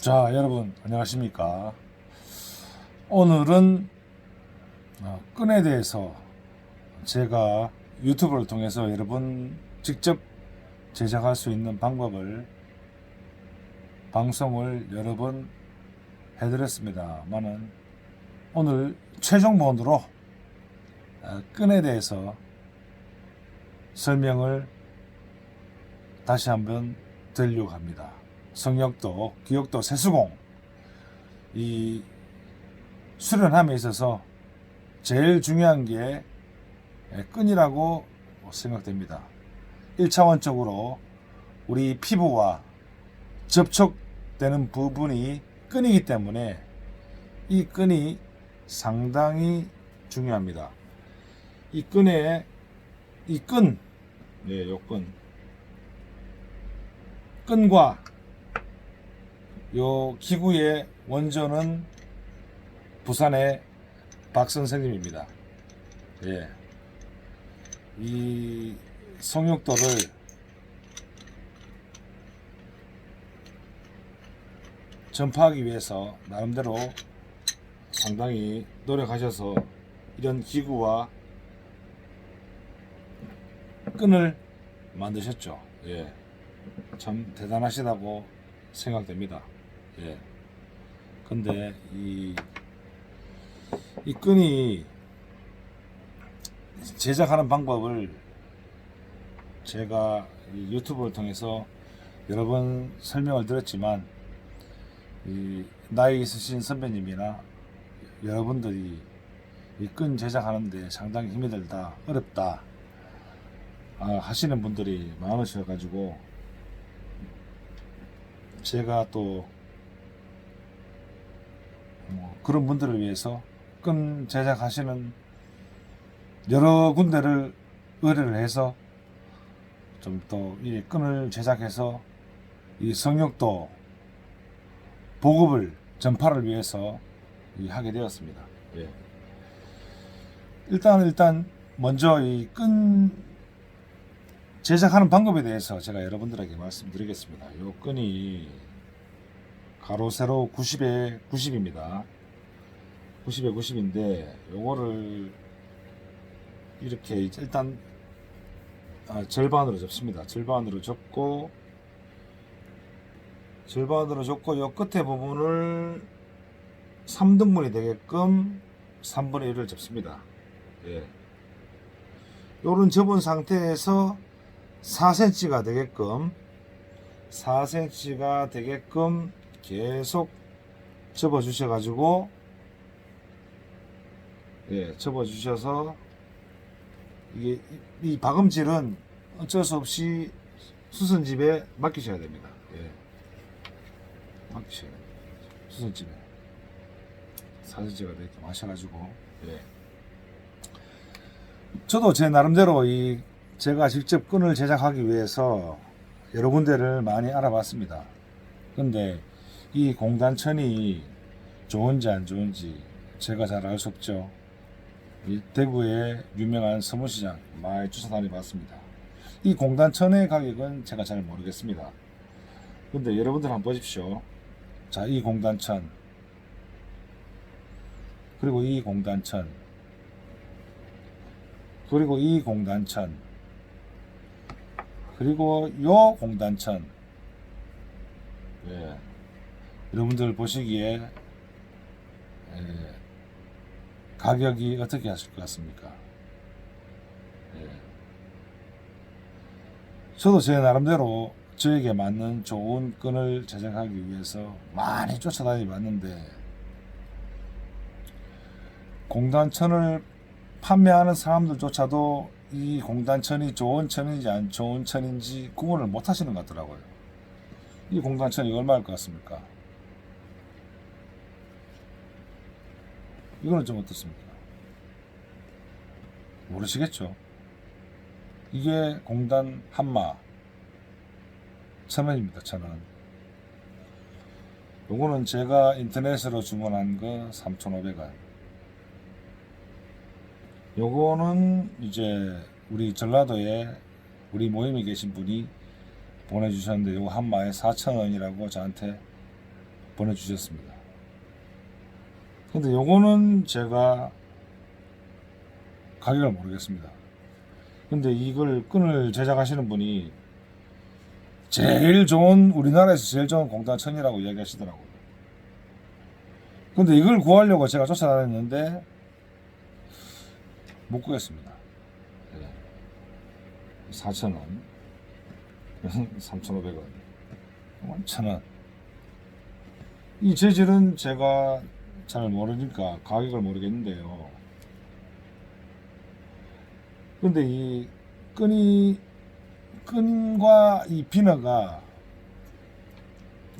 자, 여러분 안녕하십니까? 오늘은 어, 끈에 대해서 제가 유튜브를 통해서 여러분 직접 제작할 수 있는 방법을 방송을 여러 번 해드렸습니다만은 오늘 최종본으로 어, 끈에 대해서 설명을 다시 한번 드리려고 합니다. 성역도, 기억도, 세수공 이 수련함에 있어서 제일 중요한 게 끈이라고 생각됩니다. 1차원적으로 우리 피부와 접촉되는 부분이 끈이기 때문에 이 끈이 상당히 중요합니다. 이 끈에 이 끈, 네, 요 끈, 끈과 요 기구의 원조는 부산의 박 선생님입니다. 예. 이 성육도를 전파하기 위해서 나름대로 상당히 노력하셔서 이런 기구와 끈을 만드셨죠. 예. 참 대단하시다고 생각됩니다. 예. 근데 이, 이 끈이 제작하는 방법을 제가 이 유튜브를 통해서 여러 번 설명을 드렸지만 이 나이 있으신 선배님이나 여러분들이 이 끈 제작하는데 상당히 힘이 들다 어렵다 아, 하시는 분들이 많으셔가지고 제가 또 뭐 그런 분들을 위해서 끈 제작하시는 여러 군데를 의뢰를 해서 좀 또 이 끈을 제작해서 이 성역도 보급을 전파를 위해서 이 하게 되었습니다. 예. 일단 일단 먼저 이 끈 제작하는 방법에 대해서 제가 여러분들에게 말씀드리겠습니다. 요 끈이 가로 세로 90에 90입니다. 90에 90인데 요거를 이렇게 일단 아, 절반으로 접습니다. 절반으로 접고 절반으로 접고 요 끝에 부분을 3등분이 되게끔 3분의 1을 접습니다. 예. 요런 접은 상태에서 4cm가 되게끔 4cm가 되게끔 계속 접어 주셔 가지고 예, 접어 주셔서 이게 이, 이 박음질은 어쩔 수 없이 수선집에 맡기셔야 됩니다. 예. 맡기셔야 됩니다. 수선집에 4cm가 되게끔 하셔가지고 예. 저도 제 나름대로 이 제가 직접 끈을 제작하기 위해서 여러 군데를 많이 알아봤습니다. 근데 이 공단천이 좋은지 안 좋은지 제가 잘 알 수 없죠. 이 대구의 유명한 서문시장 많이 쫓아다니 봤습니다. 이 공단천의 가격은 제가 잘 모르겠습니다. 근데 여러분들 한번 보십시오. 자, 이 공단천. 그리고 이 공단천. 그리고 이 공단천. 그리고 요 공단천. 예. 여러분들 보시기에 예, 가격이 어떻게 하실 것 같습니까? 예. 저도 제 나름대로 저에게 맞는 좋은 끈을 제작하기 위해서 많이 쫓아다니 봤는데 공단천을 판매하는 사람들조차도 이 공단천이 좋은 천인지 안 좋은 천인지 구분을 못 하시는 것 같더라고요. 이 공단천이 얼마일 것 같습니까? 이거는 좀 어떻습니까? 모르시겠죠? 이게 공단 한마 천 원입니다, 천 원. 요거는 제가 인터넷으로 주문한 거 3,500원. 요거는 이제 우리 전라도에 우리 모임에 계신 분이 보내주셨는데 요거 한마에 4,000원이라고 저한테 보내주셨습니다. 근데 요거는 제가 가격을 모르겠습니다. 근데 이걸 끈을 제작하시는 분이 제일 좋은 우리나라에서 제일 좋은 공단천이라고 이야기하시더라고요. 근데 이걸 구하려고 제가 쫓아다녔는데 못 구했습니다. 예. 4,000원, 3,500원, 1,000원. 이 재질은 제가 잘 모르니까 가격을 모르겠는데요. 근데 이 끈이 끈과 이 비너가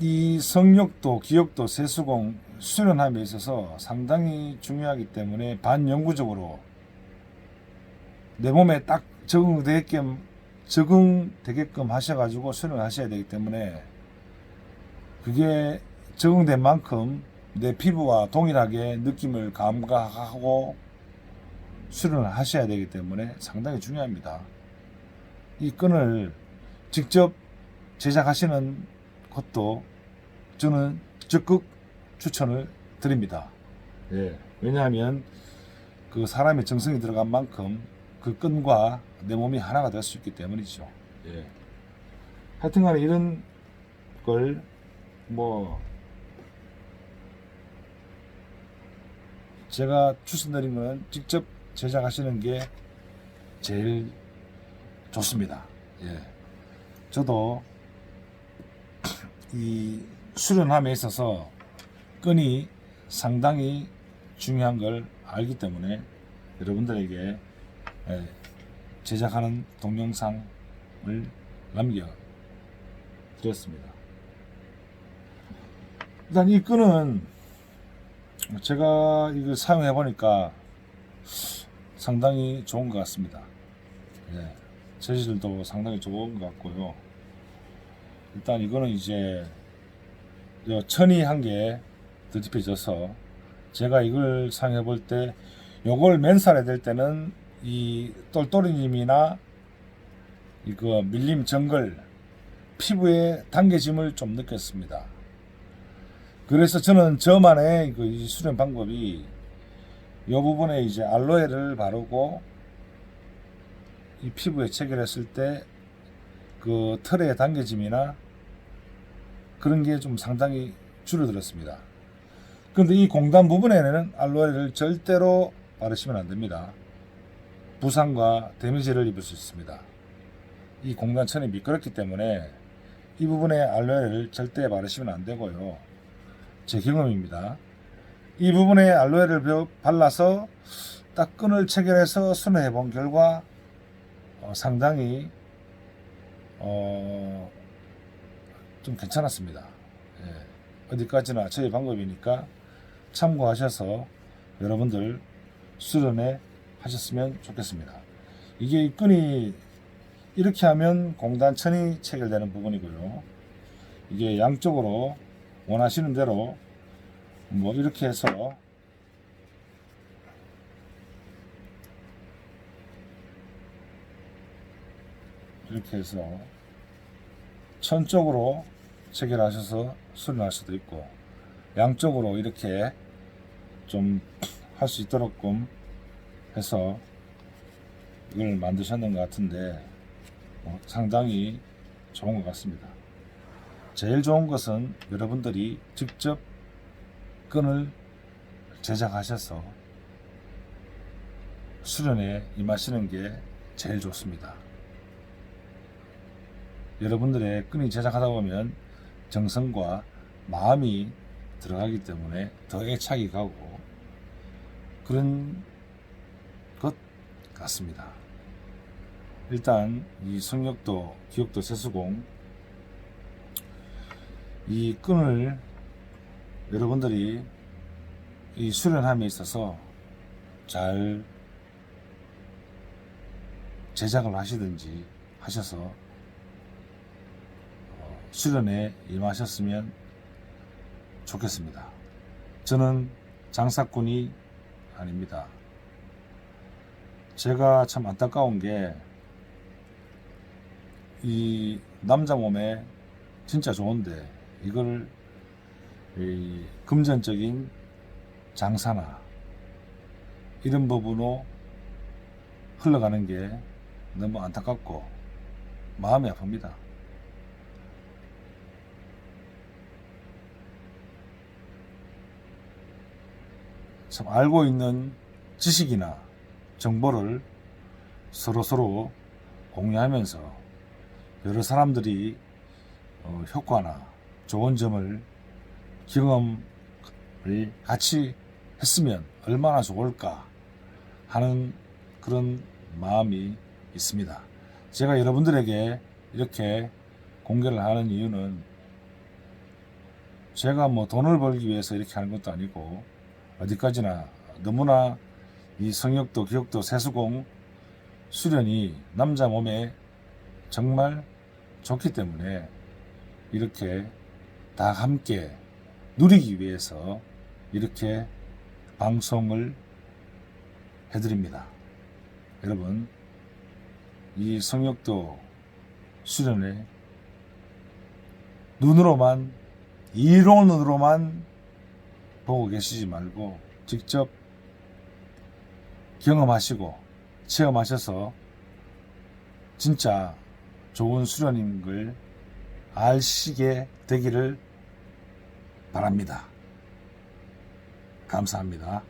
이 성역도 기억도 세수공 수련함에 있어서 상당히 중요하기 때문에 반영구적으로 내 몸에 딱 적응되게끔 적응되게끔 하셔가지고 수련을 하셔야 되기 때문에 그게 적응된 만큼 내 피부와 동일하게 느낌을 감각하고 수련을 하셔야 되기 때문에 상당히 중요합니다. 이 끈을 직접 제작하시는 것도 저는 적극 추천을 드립니다. 예. 왜냐하면 그 사람의 정성이 들어간 만큼 그 끈과 내 몸이 하나가 될 수 있기 때문이죠. 예. 하여튼간에 이런 걸뭐 제가 추천드린 거는 직접 제작하시는 게 제일 좋습니다. 예. 저도 이 수련함에 있어서 끈이 상당히 중요한 걸 알기 때문에 여러분들에게 예, 제작하는 동영상을 남겨 드렸습니다. 일단 이 끈은 제가 이걸 사용해 보니까 상당히 좋은 것 같습니다. 예, 재질도 상당히 좋은 것 같고요. 일단 이거는 이제 저 천이 한 개 드집혀져서 제가 이걸 사용해 볼 때 요걸 맨살에 될 때는 이 똘똘이님이나 이거 밀림 정글 피부에 당겨짐을 좀 느꼈습니다. 그래서 저는 저만의 그이 수련 방법이 이 부분에 이제 알로에를 바르고 이 피부에 체결했을 때 그 털의 당겨짐이나 그런 게 좀 상당히 줄어들었습니다. 그런데 이 공단 부분에는 알로에를 절대로 바르시면 안 됩니다. 부상과 데미지를 입을 수 있습니다. 이 공단천이 미끄럽기 때문에 이 부분에 알로에를 절대 바르시면 안 되고요. 제 경험입니다. 이 부분에 알로에를 벼- 발라서 딱 끈을 체결해서 순회해 본 결과 어, 상당히 어, 좀 괜찮았습니다. 예. 어디까지나 저희 방법이니까 참고하셔서 여러분들 수련회 하셨으면 좋겠습니다. 이게 이 끈이 이렇게 하면 공단천이 체결되는 부분이고요. 이게 양쪽으로 원하시는 대로 뭐 이렇게 해서 이렇게 해서 천 쪽으로 체결하셔서 수련할 수도 있고 양쪽으로 이렇게 좀 할 수 있도록끔 해서 이걸 만드셨는 것 같은데 어, 상당히 좋은 것 같습니다. 제일 좋은 것은 여러분들이 직접 끈을 제작하셔서 수련에 임하시는 게 제일 좋습니다. 여러분들의 끈이 제작하다 보면 정성과 마음이 들어가기 때문에 더 애착이 가고 그런 것 같습니다. 일단 이 성역도 기억도 세수공 이 끈을 여러분들이 이 수련함에 있어서 잘 제작을 하시든지 하셔서 어, 수련에 임하셨으면 좋겠습니다. 저는 장사꾼이 아닙니다. 제가 참 안타까운 게 이 남자 몸에 진짜 좋은데 이걸 이 금전적인 장사나 이런 부분으로 흘러가는 게 너무 안타깝고 마음이 아픕니다. 참 알고 있는 지식이나 정보를 서로서로 공유하면서 여러 사람들이 어, 효과나 좋은 점을 경험을 같이 했으면 얼마나 좋을까 하는 그런 마음이 있습니다. 제가 여러분들에게 이렇게 공개를 하는 이유는 제가 뭐 돈을 벌기 위해서 이렇게 하는 것도 아니고 어디까지나 너무나 이 성역도 기억도 세수공 수련이 남자 몸에 정말 좋기 때문에 이렇게 다 함께 누리기 위해서 이렇게 방송을 해드립니다. 여러분, 이 성역도 수련회 눈으로만, 이론으로만 보고 계시지 말고 직접 경험하시고 체험하셔서 진짜 좋은 수련인 걸 아시게 되기를 바랍니다. 감사합니다.